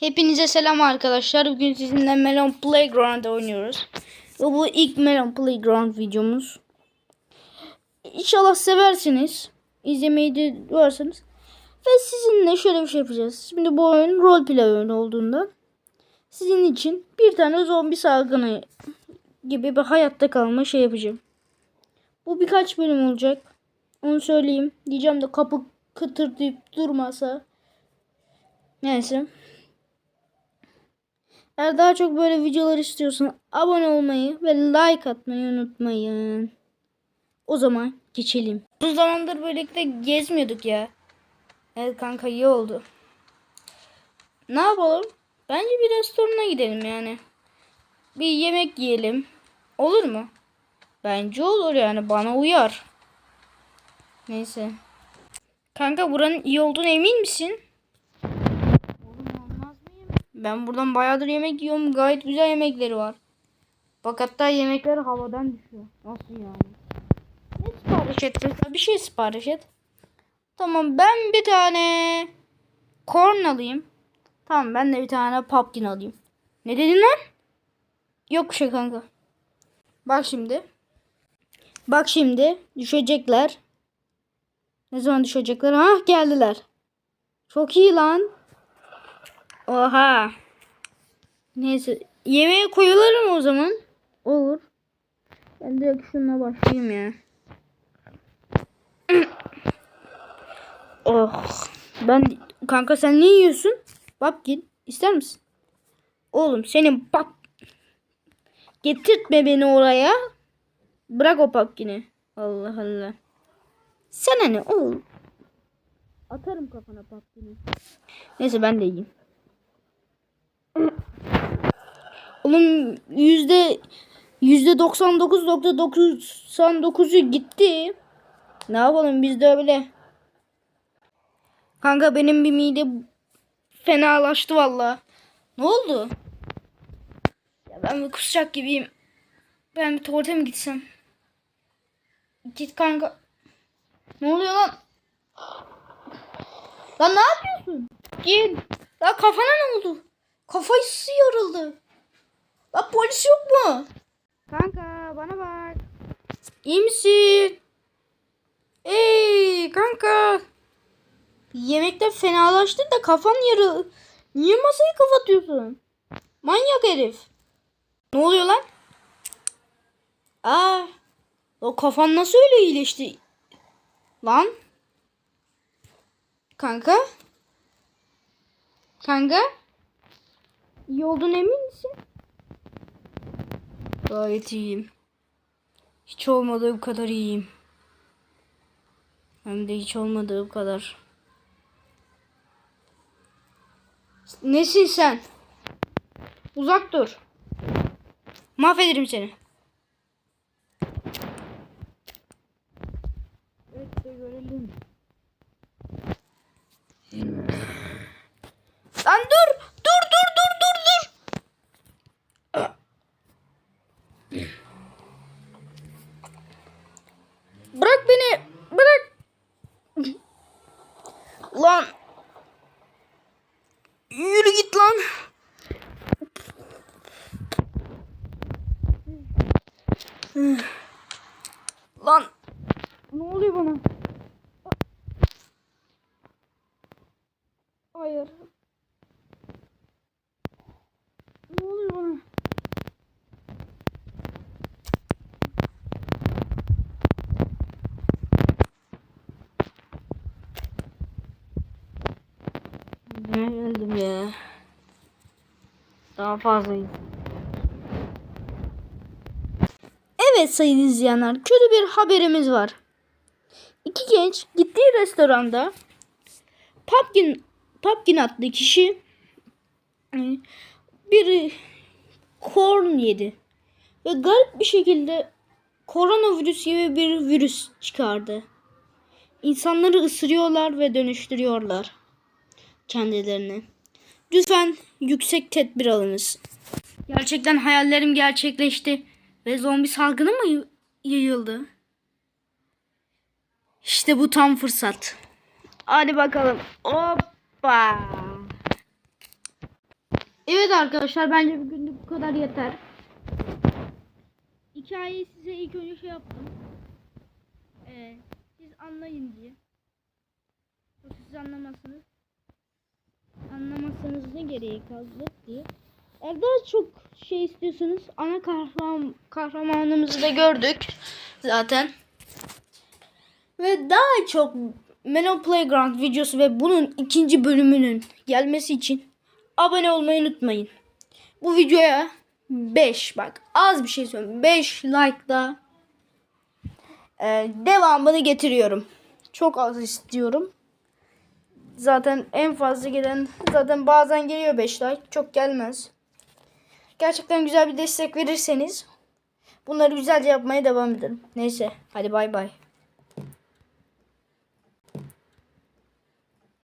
Hepinize selam arkadaşlar. Bugün sizinle Melon Playground oynuyoruz. Ve bu ilk Melon Playground videomuz. İnşallah seversiniz. İzlemeyi de varsanız. Ve sizinle şöyle bir şey yapacağız. Şimdi bu oyun roleplay oyunu olduğunda sizin için bir tane zombi salgını gibi bir hayatta kalma şey yapacağım. Bu birkaç bölüm olacak. Onu söyleyeyim. Diyeceğim de kapı kıtır deyip durmasa. Neyse. Eğer daha çok böyle videolar istiyorsan abone olmayı ve like atmayı unutmayın. O zaman geçelim. Uzun zamandır birlikte gezmiyorduk ya. Evet kanka iyi oldu. Ne yapalım? Bence bir restorana gidelim yani. Bir yemek yiyelim. Olur mu? Bence olur yani bana uyar. Neyse. Kanka buranın iyi olduğunu emin misin? Ben buradan bayağıdır yemek yiyorum. Gayet güzel yemekleri var. Bak hatta yemekler havadan düşüyor. Nasıl yani? Ne sipariş et? Bir şey sipariş et. Tamam ben bir tane corn alayım. Tamam ben de bir tane pumpkin alayım. Ne dedin lan? Yok bir şey kanka. Bak şimdi. Bak şimdi düşecekler. Ne zaman düşecekler? Ha geldiler. Çok iyi lan. Oha. Neyse. Yemeğe koyulur mu o zaman? Olur. Ben direkt şununla başlayayım ya. oh. Ben kanka sen ne yiyorsun? Papkin ister misin? Oğlum senin pap getirtme beni oraya. Bırak o papkini. Allah Allah. Sana ne oğlum? Atarım kafana papkini. Neyse ben de yiyeyim. Oğlum yüzde yüzde 99.99'u gitti. Ne yapalım biz de öyle. Kanka benim bir mide fenalaştı valla. Ne oldu? Ya ben bir kusacak gibiyim. Ben bir tuvalete mi gitsem? Git kanka. Ne oluyor lan? Lan ne yapıyorsun? Git. Lan kafana ne oldu? Kafası yarıldı. Lan polis yok mu? Kanka bana bak. İyi misin? Ey kanka. Yemekte fenalaştın da kafan yarı. Niye masayı kapatıyorsun? Manyak herif. Ne oluyor lan? Aa, o kafan nasıl öyle iyileşti? Lan? Kanka? Kanka? İyi olduğuna emin misin? Gayet iyiyim. Hiç olmadığım kadar iyiyim. Hem de hiç olmadığım kadar. Nesin sen? Uzak dur. Mahvederim seni. Evet de görelim. Lan dur! Dur dur dur dur dur! Bırak beni! Bırak! Lan! Yürü git lan! Lan! Ne oluyor bana? Hayır. Ne oluyor bana? Ne geldim ya? Daha fazlayım. Evet sayın izleyenler, kötü bir haberimiz var. İki genç gittiği restoranda Pumpkin, Pumpkin adlı kişi e, bir korn yedi. Ve garip bir şekilde koronavirüs gibi bir virüs çıkardı. İnsanları ısırıyorlar ve dönüştürüyorlar kendilerini. Lütfen yüksek tedbir alınız. Gerçekten hayallerim gerçekleşti ve zombi salgını mı yayıldı? İşte bu tam fırsat. Hadi bakalım. Hoppa. Evet arkadaşlar bence bugünlük bu kadar yeter. Hikayeyi size ilk önce şey yaptım. Ee, siz anlayın diye. Siz anlamazsınız. Gereği kaldı diye. Eğer daha çok şey istiyorsanız ana kahraman kahramanımızı da gördük zaten. Ve daha çok Melon Playground videosu ve bunun ikinci bölümünün gelmesi için abone olmayı unutmayın. Bu videoya 5 bak az bir şey söylüyorum. 5 like da devamını getiriyorum. Çok az istiyorum. Zaten en fazla gelen zaten bazen geliyor 5 like. Çok gelmez. Gerçekten güzel bir destek verirseniz bunları güzelce yapmaya devam ederim. Neyse hadi bay bay.